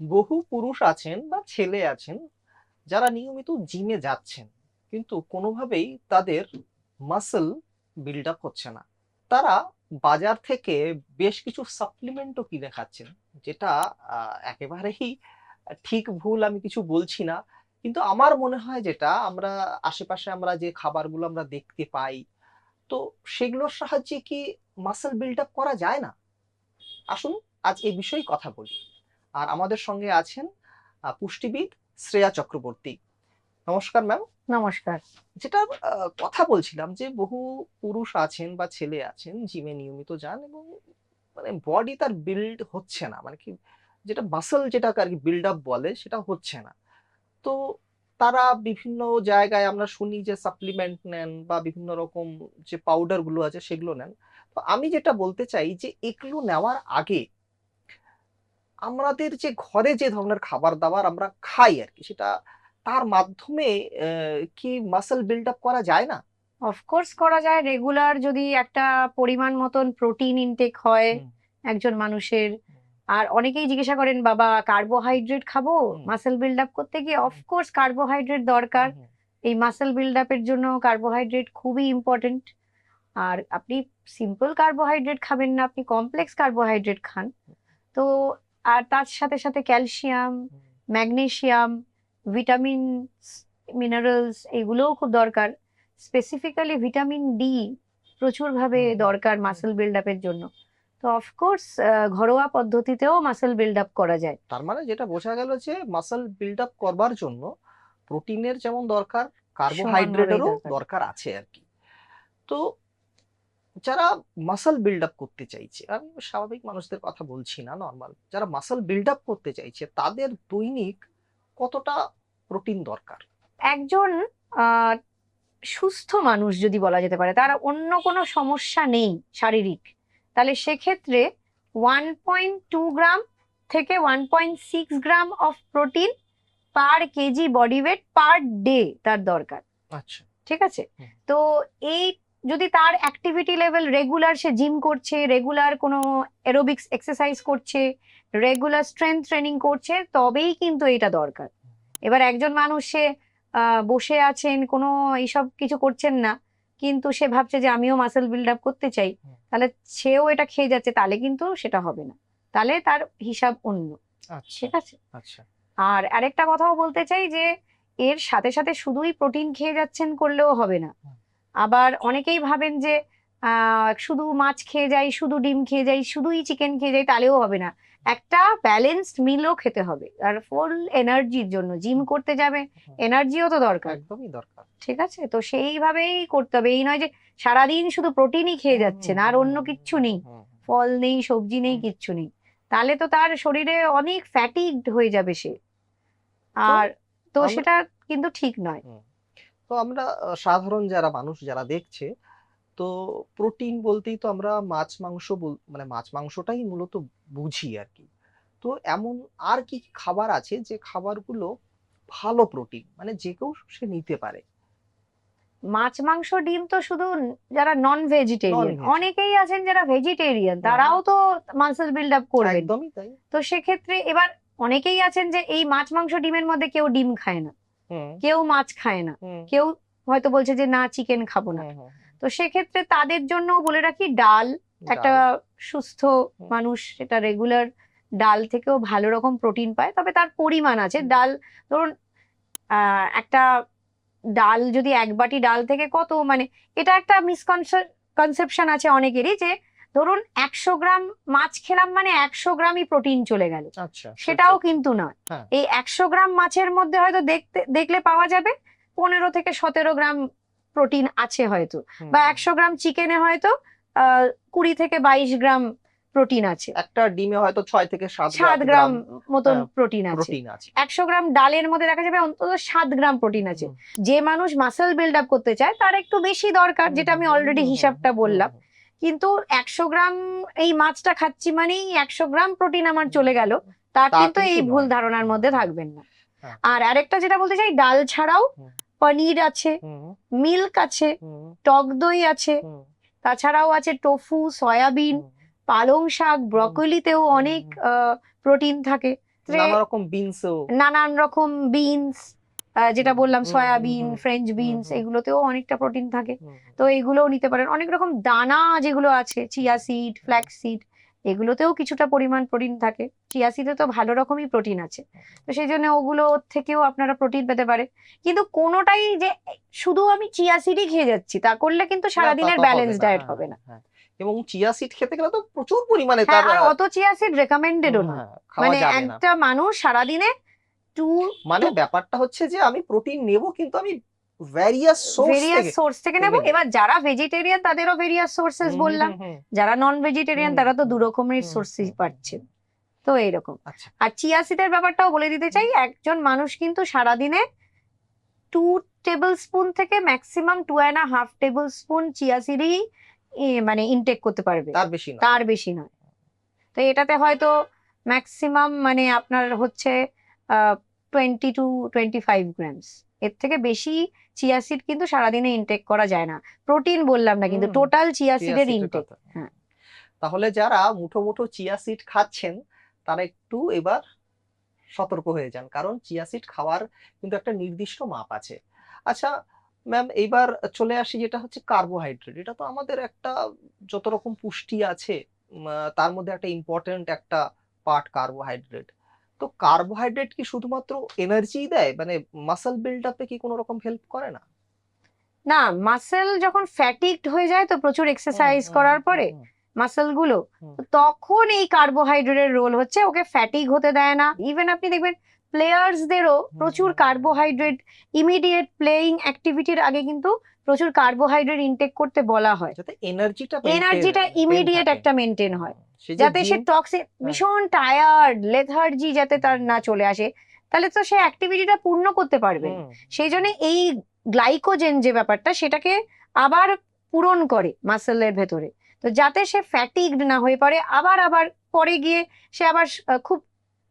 বহু পুরুষ আছেন বা ছেলে আছেন যারা নিয়মিত জিমে যাচ্ছেন, কিন্তু কোনোভাবেই তাদের মাসল বিল্ড আপ হচ্ছে না। তারা বাজার থেকে বেশ কিছু সাপ্লিমেন্টও কিনে খাচ্ছেন, যেটা একেবারেই ঠিক ভুল আমি কিছু বলছি না, কিন্তু আমার মনে হয় যেটা, আমরা আশেপাশে আমরা যে খাবারগুলো আমরা দেখতে পাই, তো সেগুলোর সাহায্যে কি মাসল বিল্ড আপ করা যায় না? আসুন আজ এই বিষয়ে কথা বলি। আর আমাদের সঙ্গে আছেন পুষ্টিবিদ শ্রেয়া চক্রবর্তী। নমস্কার ম্যাম। নমস্কার। যেটা কথা বলছিলাম যে বহু পুরুষ আছেন বা ছেলে আছেন জিমে নিয়মিত যান এবং মানে বডি তার বিল্ড হচ্ছে না। মানে কি যেটা মাসল যেটাকে আর কি বিল্ড আপ বলে সেটা হচ্ছে না। তো তারা বিভিন্ন জায়গায় আমরা শুনি যে সাপ্লিমেন্ট নেন বা বিভিন্ন রকম যে পাউডারগুলো আছে সেগুলো নেন। তো আমি যেটা বলতে চাই যে এগুলো নেওয়ার আগে আমাদের যে ঘরে যে ধরনের খাবার দাবার আমরা খাই আর কি সেটা তার মাধ্যমে কি মাসল বিল্ড আপ করা যায় না? অফকোর্স করা যায়। রেগুলার যদি একটা পরিমাণ মতন প্রোটিন ইনটেক হয় একজন মানুষের আর অনেকেই জিজ্ঞাসা করেন বাবা কার্বোহাইড্রেট খাব? মাসেল বিল্ড আপ করতে গিয়ে অফকোর্স কার্বোহাইড্রেট দরকার। এই মাসেল বিল্ড আপের জন্য কার্বোহাইড্রেট খুবই ইম্পর্টেন্ট আর আপনি সিম্পল কার্বোহাইড্রেট খাবেন না আপনি কমপ্লেক্স কার্বোহাইড্রেট খান। তো আর তার সাথে সাথে calcium hmm, magnesium vitamin minerals এগুলোও খুব দরকার। স্পেসিফিক্যালি ভিটামিন ডি প্রচুরভাবে দরকার। মাসেল বিল্ড আপের জন্য। তো অফকোর্স ঘরোয়া পদ্ধতিতেও মাসেল বিল্ড আপ করা যায়। তার মানে যেটা বোঝা গেল যে মাসল বিল্ড আপ করবার জন্য প্রোটিনের যেমন দরকার কার্বোহাইড্রেটেরও। দরকার আছে আর কি। তো যারা মাসল বিল্ড আপ করতে চাইছে আমি স্বাভাবিক মানুষদের কথা বলছি না নর্মাল যারা মাসল বিল্ড আপ করতে চাইছে তাদের দৈনিক কতটা প্রোটিন দরকার? একজন সুস্থ মানুষ যদি বলা যেতে পারে তার অন্য কোনো সমস্যা নেই শারীরিক। তাহলে সেক্ষেত্রে ওয়ান পয়েন্ট টু গ্রাম থেকে one point six gram of protein per KG body weight per day তার দরকার। আচ্ছা। ঠিক আছে? তো এই যদি তার অ্যাক্টিভিটি লেভেল রেগুলার সে জিম করছে রেগুলার কোনো এরোবিক্স এক্সারসাইজ করছে রেগুলার স্ট্রেংথ ট্রেনিং করছে তবেই কিন্তু এটা দরকার। এবার একজন মানুষ সে বসে আছেন কোনো এইসব কিছু করছেন না কিন্তু সে ভাবছে যে আমিও মাসেল বিল্ড আপ করতে চাই তাহলে সেও এটা খেয়ে যাচ্ছে তাহলে কিন্তু সেটা হবে না। তাহলে তার হিসাব অন্য। আচ্ছা। ঠিক আছে? আচ্ছা। আর আরেকটা কথাও বলতে চাই যে এর সাথে সাথে শুধুই প্রোটিন খেয়ে যাচ্ছেন করলেও হবে না। আবার অনেকেই ভাবেন যে আহ, শুধু মাছ খেয়ে যাই শুধু ডিম খেয়ে যাই শুধুই চিকেন খেয়ে যাই তাহলেও হবে না। একটা ব্যালেন্সড মিলও খেতে হবে। আর ফুল এনার্জির জন্য জিম করতে যাবে এনার্জিও তো দরকার। একদমই দরকার। ঠিক আছে? তো সেইভাবেই করতে হবে। এই নয় যে সারাদিন শুধু প্রোটিনই খেয়ে যাচ্ছেন আর অন্য কিচ্ছু নেই। ফল নেই সবজি নেই কিচ্ছু নেই। তাহলে তো তার শরীরে অনেক ফ্যাটিকড হয়ে যাবে সে। আর তো সেটা কিন্তু ঠিক নয়। তো আমরা সাধারণ যারা মানুষ যারা দেখছে তো প্রোটিন বলতেই তো আমরা মাছ মাংস মানে মাছ মাংসটাই মূলত বুঝি আর কি তো এমন আর কি কি খাবার আছে যে খাবারগুলো ভালো প্রোটিন মানে যে কেউ সে নিতে পারে। মাছ মাংস ডিম তো শুধু যারা নন ভেজিটেরিয়ান অনেকেই আছেন যারা ভেজিটেরিয়ান তারাও তো মাসেল বিল্ড আপ করবেন। একদমই তাই। তো সেক্ষেত্রে এবার অনেকেই আছেন যে এই মাছ মাংস ডিমের মধ্যে কেউ ডিম খায় না। কেউ মাছ খায় না। কেউ হয়তো বলছে যে না চিকেন খাব না। তো সেক্ষেত্রে তাদের জন্য বলে রাখি ডাল একটা সুস্থ মানুষ সেটা রেগুলার ডাল থেকেও ভালো রকম প্রোটিন পায় তবে তার পরিমাণ আছে। ডাল ধরুন আহ, একটা ডাল যদি এক বাটি ডাল থেকে কত মানে এটা একটা মিসকনসেপশন আছে অনেকেরই যে ধরুন একশো গ্রাম মাছ খেলাম মানে একশো গ্রামই প্রোটিন চলে গেল। আচ্ছা সেটাও কিন্তু নয়। হ্যাঁ। এই একশো গ্রাম মাছের মধ্যে হয়তো দেখতে দেখলে পাওয়া যাবে পনেরো থেকে সতেরো গ্রাম প্রোটিন আছে হয়তো। বা একশো গ্রাম চিকেনে হয়তো কুড়ি থেকে বাইশ গ্রাম প্রোটিন আছে। একটা ডিমে হয়তো ছয় থেকে সাত গ্রাম মতন হ্যাঁ, প্রোটিন আছে। একশো গ্রাম ডালের মধ্যে দেখা যাবে অন্তত সাত গ্রাম প্রোটিন আছে। যে মানুষ মাসেল বিল্ড আপ করতে চায় তার একটু বেশি দরকার যেটা আমি অলরেডি হিসাবটা বললাম। কিন্তু একশো গ্রাম এই মাছটা খাচ্ছি মানেই একশো গ্রাম প্রোটিন আমার চলে গেল। তা কিন্তু এই ভুল ধারণার মধ্যে থাকবেন না। হ্যাঁ। আর আরেকটা যেটা বলতে চাই ডাল ছাড়াও পনির আছে মিল্ক আছে টক দই আছে তাছাড়াও আছে টোফু সয়াবিন পালং শাক ব্রকলিতেও অনেক প্রোটিন থাকে। নানা রকম বিনসও নানান রকম বিনস যেটা বললাম সয়াবিন ফ্রেঞ্চ বিনস এগুলোতেও অনেকটা প্রোটিন থাকে। তো এগুলোও নিতে পারেন। অনেক রকম দানা যেগুলো আছে চিয়া সিড ফ্ল্যাক্স সিড এগুলোতেও কিছুটা পরিমাণ প্রোটিন থাকে। চিয়া সিডে তো ভালো রকমই প্রোটিন আছে। তো সেই জন্য ওগুলো থেকেও আপনারা প্রোটিন পেতে পারে কিন্তু কোনোটাই যে শুধু আমি চিয়া সিডই খেয়ে যাচ্ছি তা করলে কিন্তু সারাদিনের ব্যালেন্স ডায়েট হবে না। হ্যাঁ, এবং চিয়া সিড খেতে গেলে তো প্রচুর পরিমাণে হ্যাঁ তার অত চিয়া সিড রেকমেন্ডেডও না। হ্যাঁ, মানে একটা মানুষ সারাদিনে টু মানে ব্যাপারটা হচ্ছে যে আমি প্রোটিন নেব কিন্তু আমি ভেরিয়াস সোর্স থেকে নেব। এবার যারা ভেজিটেরিয়ান তাদেরও ভেরিয়াস সোর্সেস বললাম। যারা নন ভেজিটেরিয়ান তারা তো দু রকমের সোর্সই তো এইরকম আচ্ছা। আর চিয়া সিডের ব্যাপারটাও বলে দিতে চাই। একজন মানুষ কিন্তু সারাদিনে টু টেবিল স্পুন থেকে maximum two and half tablespoon chia সিডই মানে ইনটেক করতে পারবে। তার বেশি তার বেশি নয়। তো এটাতে হয়তো ম্যাক্সিমাম মানে আপনার হচ্ছে twenty two twenty five grams এর থেকে বেশি চিয়া সিড কিন্তু সারাদিনে ইনটেক করা যায় না। প্রোটিন বললাম না কিন্তু টোটাল চিয়া সিডের ইনটেক হ্যাঁ। তাহলে যারা মুঠো মুঠো চিয়া সিড খাচ্ছেন তারা একটু এবার সতর্ক হয়ে যান কারণ চিয়া সিড খাওয়ার কিন্তু একটা নির্দিষ্ট মাপ আছে। আচ্ছা ম্যাম এইবার চলে আসি যেটা হচ্ছে কার্বোহাইড্রেট এটা তো আমাদের একটা যত রকম পুষ্টি আছে তার মধ্যে একটা ইম্পর্টেন্ট একটা পার্ট কার্বোহাইড্রেট তো কার্বোহাইড্রেট কি শুধুমাত্র এনার্জি দেয়? মানে মাসল বিল্ড আপে কি কোনো রকম হেল্প করে না? না মাসেল যখন ফ্যাটিকড হয়ে যায় তো প্রচুর এক্সারসাইজ করার পরে মাসেলগুলো তখন এই কার্বোহাইড্রেটের রোল হচ্ছে ওকে ফ্যাটিক হতে দেয় না। ইভেন আপনি দেখবেন প্লেয়ার্সদেরও প্রচুর কার্বোহাইড্রেট ইমিডিয়েট প্লেইং অ্যাক্টিভিটির আগে কিন্তু প্রচুর কার্বোহাইড্রেট ইনটেক করতে বলা হয়। এনার্জিটা এনার্জিটা ইমিডিয়েট একটা মেনটেন হয়। যাতে সে টক্সিক ভীষণ টায়ার্ড লেথার্জি যাতে তার না চলে আসে তাহলে তো সে অ্যাক্টিভিটিটা পূর্ণ করতে পারবে। সেই জন্য এই গ্লাইকোজেন যে ব্যাপারটা সেটাকে আবার পূরণ করে মাসেলের ভেতরে। তো যাতে সে ফ্যাটিকড না হয়ে পড়ে আবার আবার পরে গিয়ে সে আবার খুব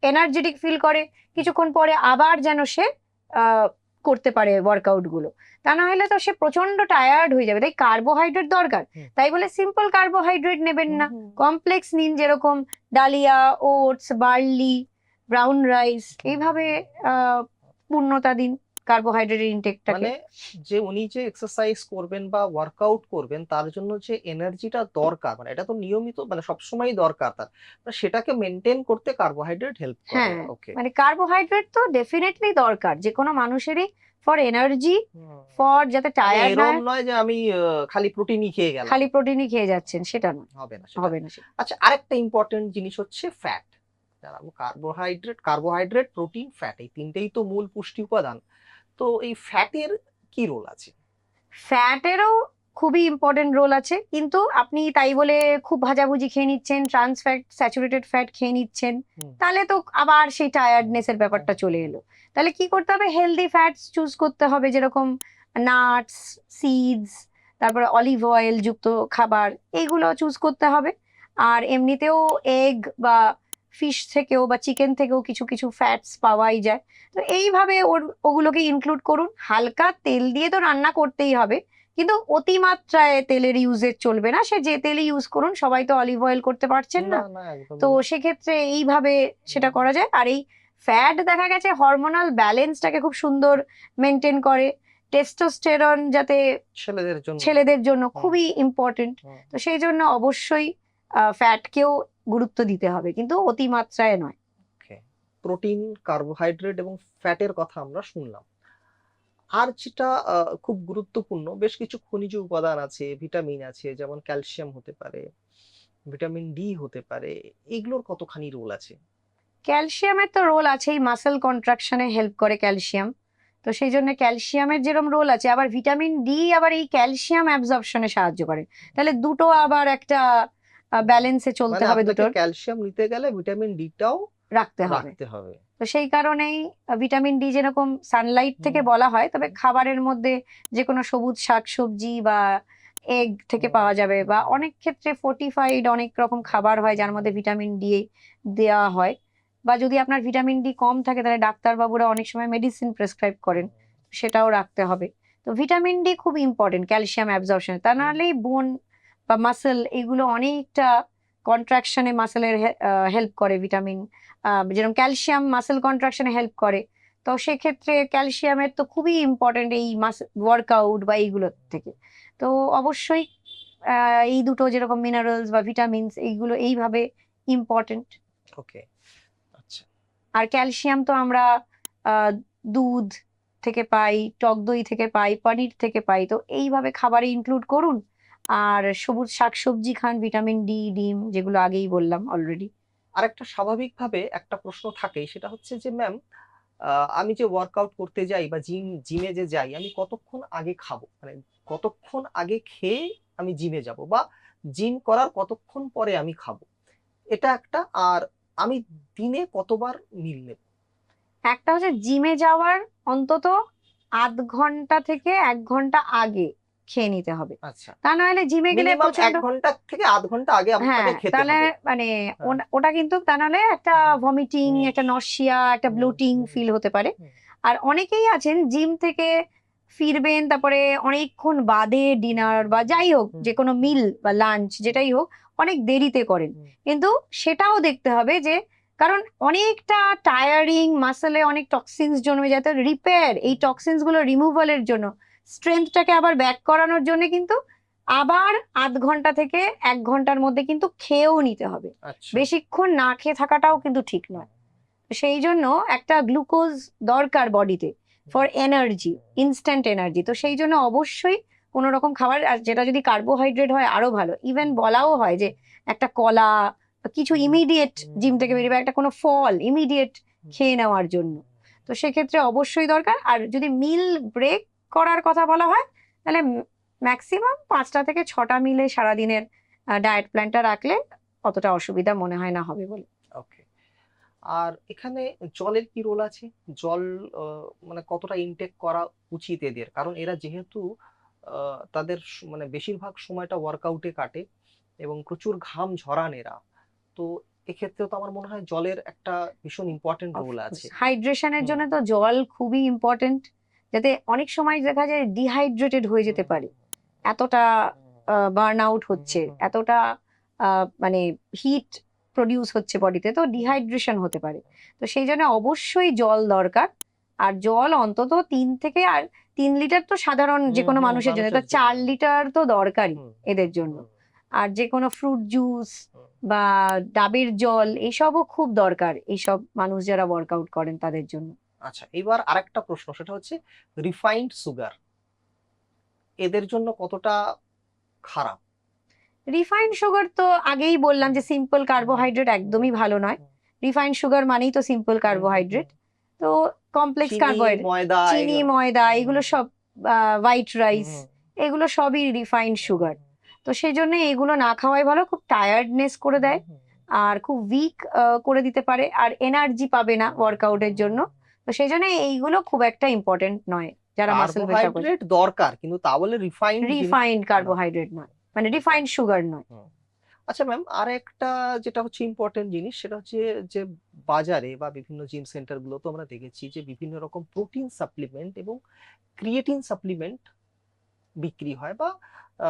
এনার্জেটিক ফিল করে। কিছুক্ষণ পরে আবার যেন সে আহ, করতে পারে ওয়ার্কআউটগুলো। তা না হলে তো সে প্রচণ্ড টায়ার্ড হয়ে যাবে। তাই কার্বোহাইড্রেট দরকার। তাই বলে সিম্পল কার্বোহাইড্রেট নেবেন না। কমপ্লেক্স নিন যেরকম ডালিয়া ওটস বার্লি ব্রাউন রাইস এইভাবে আহ, পূর্ণতা দিন। কার্বোহাইড্রেটের ইনটেকটাকে মানে যে উনি যে এক্সারসাইজ করবেন বা ওয়ার্কআউট করবেন তার জন্য যে এনার্জিটা দরকার মানে এটা তো নিয়মিত মানে সবসময় দরকার তার। মানে সেটাকে মেনটেন করতে কার্বোহাইড্রেট হেল্প করে। হ্যাঁ, ওকে মানে কার্বোহাইড্রেট তো ডেফিনেটলি দরকার যে কোনো মানুষেরই ফর এনার্জি ফর যাতে টায়ার্ড না এরকম নয় যে আমি খালি প্রোটিনই খেয়ে গেলাম। খালি প্রোটিনই খেয়ে যাচ্ছেন সেটা নয়। হবে না। হবে না। আচ্ছা আরেকটা ইম্পর্টেন্ট জিনিস হচ্ছে fat carbohydrate carbohydrate protein fat এই তিনটেই তো মূল পুষ্টি উপাদান। তো এই ফ্যাটের কি রোল আছে? ফ্যাটেরও খুবই ইম্পর্টেন্ট রোল আছে। কিন্তু আপনি তাই বলে খুব ভাজাভুজি খেয়ে নিচ্ছেন ট্রান্স ফ্যাট স্যাচুরেটেড ফ্যাট খেয়ে নিচ্ছেন তাহলে তো আবার সেই টায়ার্ডনেসের ব্যাপারটা চলে এলো। তাহলে কি করতে হবে? হেলদি ফ্যাটস চুজ করতে হবে যেরকম নাটস সিডস তারপরে অলিভ অয়েল যুক্ত খাবার এইগুলো চুজ করতে হবে। আর এমনিতেও এগ বা ফিশ থেকেও বা চিকেন থেকেও কিছু কিছু ফ্যাটস পাওয়াই যায়। তো এইভাবে ওর ওগুলোকে ইনক্লুড করুন। হালকা তেল দিয়ে তো রান্না করতেই হবে কিন্তু অতিমাত্রায় তেলের ইউজের চলবে না। সে যে তেলই ইউজ করুন সবাই তো অলিভ অয়েল করতে পারছেন না। না তো সেক্ষেত্রে এইভাবে সেটা করা যায়। আর এই ফ্যাট দেখা গেছে হরমোনাল ব্যালেন্সটাকে খুব সুন্দর মেনটেন করে। টেস্টোস্টেরন যাতে ছেলেদের জন্য। ছেলেদের জন্য খুবই ইম্পর্টেন্ট তো সেই জন্য অবশ্যই ফ্যাটকেও গুরুত্ব দিতে হবে কিন্তু অতিমাত্রায় নয়। প্রোটিন কার্বোহাইড্রেট এবং ফ্যাটের কথা আমরা শুনলাম। আর যেটা খুব গুরুত্বপূর্ণ। বেশ কিছু খনিজ উপাদান আছে ভিটামিন আছে যেমন ক্যালসিয়াম হতে পারে ভিটামিন ডি হতে পারে। এগুলোর কতখানি রোল আছে? ক্যালসিয়ামের তো রোল আছেই মাসেল কন্ট্রাকশনে হেল্প করে ক্যালসিয়াম। তো সেই জন্য ক্যালসিয়ামের যেরকম রোল আছে আবার ভিটামিন ডি আবার এই ক্যালসিয়াম অ্যাবজর্পশনে সাহায্য করে। তাহলে দুটো আবার একটা ব্যালেন্সে চলতে মানে হবে দুটোর। ক্যালসিয়াম নিতে গেলে ভিটামিন ডিটাও রাখতে হবে। রাখতে হবে। তো সেই কারণেই ভিটামিন ডি যেরকম সানলাইট থেকে বলা হয় তবে খাবারের মধ্যে যে কোনো সবুজ শাকসবজি বা এগ থেকে পাওয়া যাবে বা অনেক ক্ষেত্রে ফোর্টিফাইড অনেক রকম খাবার হয় যার মধ্যে ভিটামিন ডি দেওয়া হয়। বা যদি আপনার ভিটামিন ডি কম থাকে তাহলে ডাক্তারবাবুরা অনেক সময় মেডিসিন প্রেসক্রাইব করেন সেটাও রাখতে হবে। তো ভিটামিন ডি খুব ইম্পর্টেন্ট ক্যালসিয়াম অ্যাবজর্পশন তা নাহলেই বোন বা মাসেল এগুলো অনেকটা কন্ট্রাকশনে মাসেলের হেল্প করে ভিটামিন যেরকম ক্যালসিয়াম মাসেল কন্ট্রাকশনে হেল্প করে। তো সেক্ষেত্রে ক্যালসিয়ামের তো খুবই ইম্পর্টেন্ট এই মাস ওয়ার্কআউট বা এইগুলোর থেকে। তো অবশ্যই এই দুটো যেরকম মিনারেলস বা ভিটামিনস এইগুলো এইভাবে ইম্পর্টেন্ট ওকে আচ্ছা। আর ক্যালসিয়াম তো আমরা দুধ থেকে পাই টক দই থেকে পাই পনির থেকে পাই তো এইভাবে খাবারে ইনক্লুড করুন। আর সবুজ শাকসবজি খান ভিটামিন ডি ডিম যেগুলো আগেই বললাম অলরেডি আর একটা স্বাভাবিকভাবে একটা প্রশ্ন থাকে সেটা হচ্ছে যে ম্যাম আমি যে ওয়ার্কআউট করতে যাই বা জিম জিমে যে যাই আমি কতক্ষণ আগে খাব? মানে কতক্ষণ আগে খেয়ে আমি জিমে যাব বা জিম করার কতক্ষণ পরে আমি খাব? এটা একটা আর আমি দিনে কতবার মিল নেব? একটা হচ্ছে জিমে যাওয়ার অন্তত আধ ঘণ্টা থেকে এক ঘণ্টা আগে খেয়ে নিতে হবে। আচ্ছা। তা নাহলে জিমে গেলে এক ঘণ্টা থেকে আধ ঘণ্টা আগে হ্যাঁ তাহলে মানে ওনা- ওটা কিন্তু তা নাহলে একটা ভমিটিং একটা নসিয়া একটা ব্লোটিং ফিল হতে পারে। আর অনেকেই আছেন জিম থেকে ফিরবেন তারপরে অনেকক্ষণ বাদে ডিনার বা যাই হোক। যে কোনো মিল বা লাঞ্চ যেটাই হোক অনেক দেরিতে করেন। কিন্তু সেটাও দেখতে হবে যে কারণ অনেকটা টায়ারিং মাসেলে অনেক টক্সিনস জন্মে যায়। তো রিপেয়ার এই টক্সিনসগুলো রিমুভালের জন্য স্ট্রেংথটাকে আবার ব্যাক করানোর জন্য কিন্তু আবার আধ ঘণ্টা থেকে এক ঘণ্টার মধ্যে কিন্তু খেয়েও নিতে হবে। আচ্ছা। বেশিক্ষণ না খেয়ে থাকাটাও কিন্তু ঠিক নয়। সেই জন্য একটা গ্লুকোজ দরকার বডিতে ফর এনার্জি ইনস্ট্যান্ট এনার্জি তো সেই জন্য অবশ্যই কোনো রকম খাবার আর যেটা যদি কার্বোহাইড্রেট হয় আরও ভালো। ইভেন বলাও হয় যে একটা কলা কিছু ইমিডিয়েট জিম থেকে বেরিয়ে একটা কোনো ফল ইমিডিয়েট খেয়ে নেওয়ার জন্য। তো সেক্ষেত্রে অবশ্যই দরকার। আর যদি মিল ব্রেক করার কথা বলা হয় তাহলে ম্যাক্সিমাম পাঁচটা থেকে ছটা মিলে সারাদিনের ডায়েট প্ল্যানটা রাখলে অতটা অসুবিধা মনে হয় না হবে বলে। ওকে আর এখানে জলের কি রোল আছে? জল মানে কতটা ইনটেক করা উচিত এদের? কারণ এরা যেহেতু তাদের মানে বেশিরভাগ সময়টা ওয়ার্কআউটে কাটে এবং প্রচুর ঘাম ঝরান এরা। তো এক্ষেত্রেও তো আমার মনে হয় জলের একটা ভীষণ ইম্পর্টেন্ট রোল আছে। হাইড্রেশনের। জন্য তো জল খুবই ইম্পর্টেন্ট যাতে অনেক সময় দেখা যায় ডিহাইড্রেটেড হয়ে যেতে পারে। এতটা বার্ন আউট হচ্ছে। এতটা মানে হিট প্রডিউস হচ্ছে বডিতে তো ডিহাইড্রেশন হতে পারে। তো সেই জন্য অবশ্যই জল দরকার। আর জল অন্তত তিন থেকে আর তিন লিটার তো সাধারণ যে কোনো মানুষের জন্য তো চার লিটার তো দরকারই এদের জন্য। আর যে কোনো ফ্রুট জুস বা ডাবের জল এসবও খুব দরকার এইসব মানুষ যারা ওয়ার্কআউট করেন তাদের জন্য। আচ্ছা এবার আরেকটা প্রশ্ন সেটা হচ্ছে রিফাইন্ড সুগার এদের জন্য কতটা খারাপ? রিফাইন্ড সুগার তো আগেই বললাম যে সিম্পল কার্বোহাইড্রেট একদমই ভালো নয়। রিফাইন্ড সুগার মানেই তো সিম্পল কার্বোহাইড্রেট তো কমপ্লেক্স কার্বোহাইড্রেট চিনি ময়দা এগুলো সব হোয়াইট রাইস এগুলো সবই রিফাইন্ড সুগার তো সেই জন্য এগুলো না খাওয়াই ভালো খুব টায়ার্ডনেস করে দেয় আর খুব উইক করে দিতে পারে। আর এনার্জি পাবে না ওয়ার্কআউটের জন্য। তো সেই জন্য এইগুলো খুব একটা ইম্পর্টেন্ট নয় যারা মাসেল কার্বোহাইড্রেট দরকার কিন্তু তা বলে রিফাইন্ড রিফাইন্ড কার্বোহাইড্রেট নয়। মানে রিফাইন্ড সুগার নয়। আচ্ছা ম্যাম আর একটা যেটা হচ্ছে ইম্পর্টেন্ট জিনিস সেটা হচ্ছে যে বাজারে বা বিভিন্ন জিম সেন্টার গুলোতে আমরা দেখেছি যে বিভিন্ন রকম প্রোটিন সাপ্লিমেন্ট এবং ক্রিয়েটিন সাপ্লিমেন্ট বিক্রি হয় বা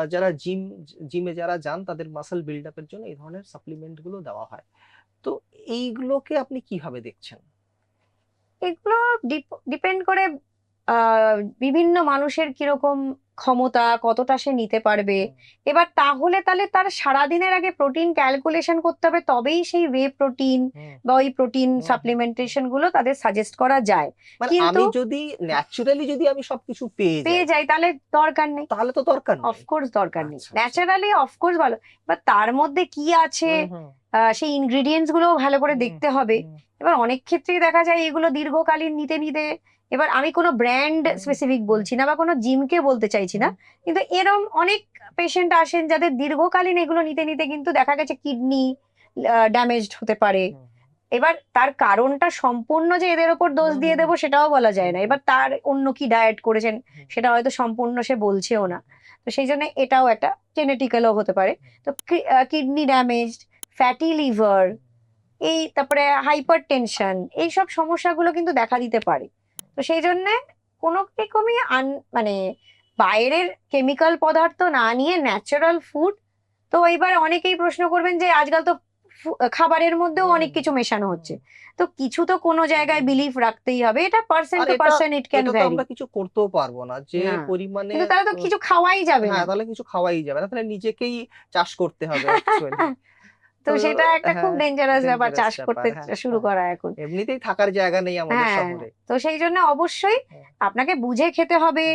যারা জিম জিমে যারা যান তাদের মাসেল বিল্ড আপের জন্য এই ধরনের সাপ্লিমেন্টগুলো দেওয়া হয়। তো এইগুলোকে আপনি কীভাবে দেখছেন? এগুলো ডিপেন্ড করে বিভিন্ন মানুষের কীরকম ক্ষমতা কতটা সে নিতে পারবে। এবার তাহলে তাহলে তার সারাদিনের আগে প্রোটিন ক্যালকুলেশন করতে হবে তবেই সেই ওয়ে প্রোটিন বা ওই প্রোটিন সাপ্লিমেন্টেশনগুলো তাদের সাজেস্ট করা যায়। মানে কিন্তু- যদি ন্যাচারালি যদি আমি সবকিছু পেয়ে পেয়ে যাই তাহলে দরকার নেই। তাহলে তো দরকার নেই। অফকোর্স দরকার নেই। আচ্ছা, আচ্ছা। ন্যাচারালি অফকোর্স ভালো। এবার তার মধ্যে কি আছে সেই ইনগ্রিডিয়েন্টসগুলো ভালো করে দেখতে হবে। এবার অনেক ক্ষেত্রেই দেখা যায় এগুলো দীর্ঘকালীন নিতে নিতে এবার আমি কোনো ব্র্যান্ড স্পেসিফিক বলছি না বা কোনো জিমকে বলতে চাইছি না কিন্তু এরম অনেক পেশেন্ট আসেন যাদের দীর্ঘকালীন এগুলো নিতে নিতে কিন্তু দেখা গেছে কিডনি ড্যামেজড হতে পারে। এবার তার কারণটা সম্পূর্ণ যে এদের ওপর দোষ দিয়ে দেবো সেটাও বলা যায় না। এবার তার অন্য কি ডায়েট করেছেন সেটা হয়তো সম্পূর্ণ সে বলছেও না। তো সেই জন্য এটাও একটা জেনেটিক্যালও হতে পারে। তো কিডনি ড্যামেজড ফ্যাটি লিভার এই তারপরে হাইপার টেনশন এইসব সমস্যাগুলো কিন্তু দেখা দিতে পারে। তো সেই জন্য কোনো রকমই আন মানে বাইরের কেমিক্যাল পদার্থ না নিয়ে ন্যাচারাল ফুড তো এবার অনেকেই প্রশ্ন করবেন যে আজকাল তো খাবারের মধ্যেও অনেক কিছু মেশানো হচ্ছে। তো কিছু তো কোনো জায়গায় বিলিফ রাখতেই হবে এটা পার্সন আর টু এটা- পার্সন ইট ক্যান ভ্যারি আমরা কিছু করতেও পারব না। যে না। পরিমাণে কিন্তু তাহলে তো কিছু খাওয়াই যাবে না। হ্যাঁ তাহলে কিছু খাওয়াই যাবে না। তাহলে নিজেকেই চাষ করতে হবে। তো সেটা একটা খুব হ্যাঁ, ডেঞ্জারাস ব্যাপার চাষ করতে হ্যাঁ, শুরু হ্যাঁ। করা এখন। এমনিতেই থাকার জায়গা নেই আমাদের শহরে। তো সেই জন্য অবশ্যই। আপনাকে বুঝে খেতে হবে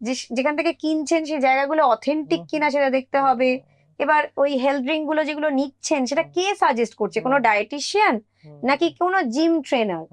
যে যেখান থেকে কিনছেন সেই জায়গাগুলো অথেন্টিক কিনা সেটা দেখতে হবে। এবার ওই হেলথ ড্রিঙ্কগুলো যেগুলো নিচ্ছেন সেটা কে সাজেস্ট করছে? কোনো ডায়েটিশিয়ান নাকি কোনো জিম ট্রেনার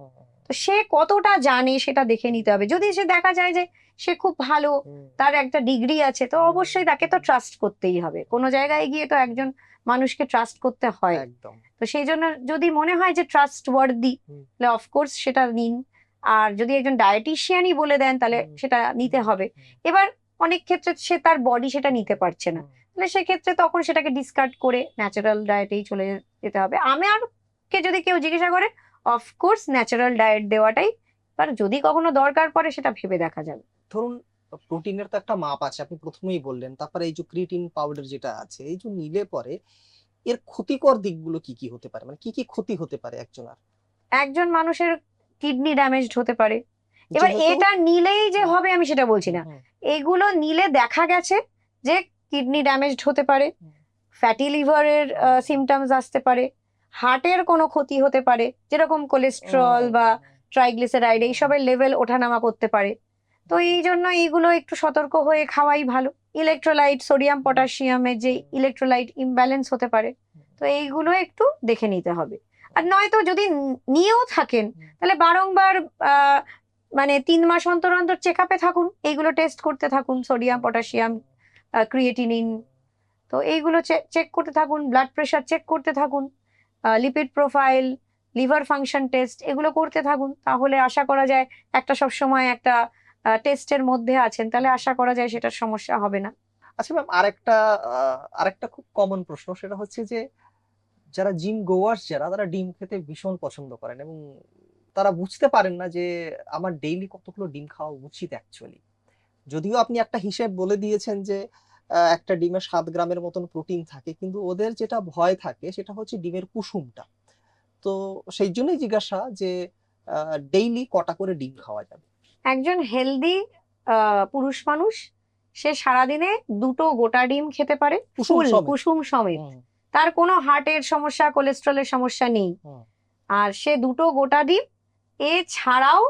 তো সে কতটা জানে সেটা দেখে নিতে হবে। যদি সে দেখা যায় যে সে খুব ভালো তার একটা ডিগ্রি আছে তো অবশ্যই তাকে তো ট্রাস্ট করতেই হবে। কোনো জায়গায় গিয়ে তো একজন মানুষকে ট্রাস্ট করতে হয়। একদম। তো সেই জন্য যদি মনে হয় যে ট্রাস্ট ওয়ার্দি। তাহলে অফকোর্স সেটা নিন। আর যদি একজন ডায়েটিশিয়ানই বলে দেন তাহলে সেটা নিতে হবে। এবার অনেক ক্ষেত্রে সে তার বডি সেটা নিতে পারছে না। তাহলে সেক্ষেত্রে তখন সেটাকে ডিসকার্ড করে ন্যাচারাল ডায়েটেই চলে যেতে হবে। আমি আর কে যদি কেউ জিজ্ঞাসা করে অফকোর্স ন্যাচারাল ডায়েট দেওয়াটাই। এবার যদি কখনো দরকার পড়ে সেটা ভেবে দেখা যাবে। ধরুন প্রোটিনের তো একটা মাপ আছে আপনি প্রথমেই বললেন। তারপরে এই যে ক্রিটিন পাউডার যেটা আছে এই যে নিলে পরে এর ক্ষতিকর দিকগুলো কি কি হতে পারে? মানে কি কি ক্ষতি হতে পারে একজনের একজন মানুষের কিডনি ড্যামেজড হতে পারে। এবার এটা নিলেই যে হবে আমি সেটা বলছি না। এগুলো নিলে দেখা গেছে যে কিডনি ড্যামেজড হতে পারে। ফ্যাটি লিভারের সিমটমস আসতে পারে। হার্টের কোনো ক্ষতি হতে পারে। যেরকম কোলেস্ট্রল বা ট্রাইগ্লিসারাইড এইসবের লেভেল ওঠানামা করতে পারে। তো এই জন্য এইগুলো একটু সতর্ক হয়ে খাওয়াই ভালো। ইলেকট্রোলাইট সোডিয়াম পটাশিয়ামের যে ইলেকট্রোলাইট ইমব্যালেন্স হতে পারে, তো এইগুলো একটু দেখে নিতে হবে। আর নয়তো যদি নিয়েও থাকেন, তাহলে বারংবার মানে তিন মাস অন্তর অন্তর চেক আপে থাকুন, এইগুলো টেস্ট করতে থাকুন সোডিয়াম পটাশিয়াম ক্রিয়েটিনিন তো এইগুলো চেক করতে থাকুন ব্লাড প্রেশার চেক করতে থাকুন lipid profile liver function test এগুলো করতে থাকুন, তাহলে আশা করা যায় একটা সব সময় একটা টেস্টের মধ্যে আছেন, তাহলে আশা করা যায় সেটার সমস্যা হবে না। আচ্ছা ম্যাম আরেকটা আরেকটা খুব কমন প্রশ্ন, সেটা হচ্ছে যে যারা জিম গোয়ার্স যারা, তারা ডিম খেতে ভীষণ পছন্দ করেন এবং তারা বুঝতে পারেন না যে আমার ডেইলি কতগুলো ডিম খাওয়া উচিত অ্যাকচুয়ালি যদিও আপনি একটা হিসেব বলে দিয়েছেন যে একটা ডিমে সাত গ্রামের মতন প্রোটিন থাকে, কিন্তু ওদের যেটা ভয় থাকে সেটা হচ্ছে ডিমের কুসুমটা। তো সেই জন্যই জিজ্ঞাসা যে ডেইলি কটা করে ডিম খাওয়া যাবে? একজন হেলদি পুরুষ মানুষ সে সারাদিনে দুটো গোটা ডিম খেতে পারে ফুল কুসুম সমেত। তার কোনো হার্টের সমস্যা কোলেস্ট্রলের সমস্যা নেই। আর সে দুটো গোটা ডিম এছাড়াও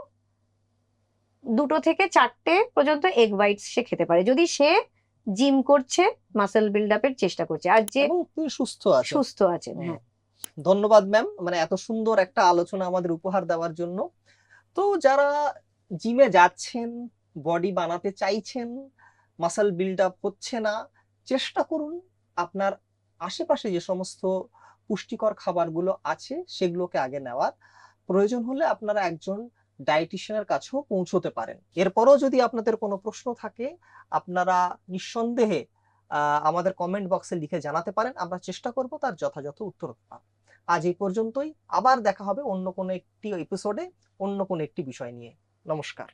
দুটো থেকে চারটে পর্যন্ত এগ হোয়াইটস সে খেতে পারে। যদি সে জিম করছে মাসেল বিল্ড আপের চেষ্টা করছে। আর যে সুস্থ আছে? সুস্থ আছেন হ্যাঁ। ধন্যবাদ ম্যাম মানে এত সুন্দর একটা আলোচনা আমাদের উপহার দেওয়ার জন্য। তো যারা জিমে যাচ্ছেন, বডি বানাতে চাইছেন, মাসল বিল্ড আপ হচ্ছে না, চেষ্টা করুন আপনার আশেপাশে যে সমস্ত পুষ্টিকর খাবারগুলো আছে সেগুলোকে আগে নেওয়ার। প্রয়োজন হলে আপনারা একজন ডায়েটিশিয়ানের কাছেও পৌঁছতে পারেন। এরপরও যদি আপনাদের কোনো প্রশ্ন থাকে, আপনারা নিঃসন্দেহে আমাদের কমেন্ট বক্সে লিখে জানাতে পারেন। আমরা চেষ্টা করব তার যথাযথ উত্তর দেওয়ার। আজ এই পর্যন্তই। আবার দেখা হবে অন্য কোনো একটি এপিসোডে অন্য কোনো একটি বিষয় নিয়ে। নমস্কার।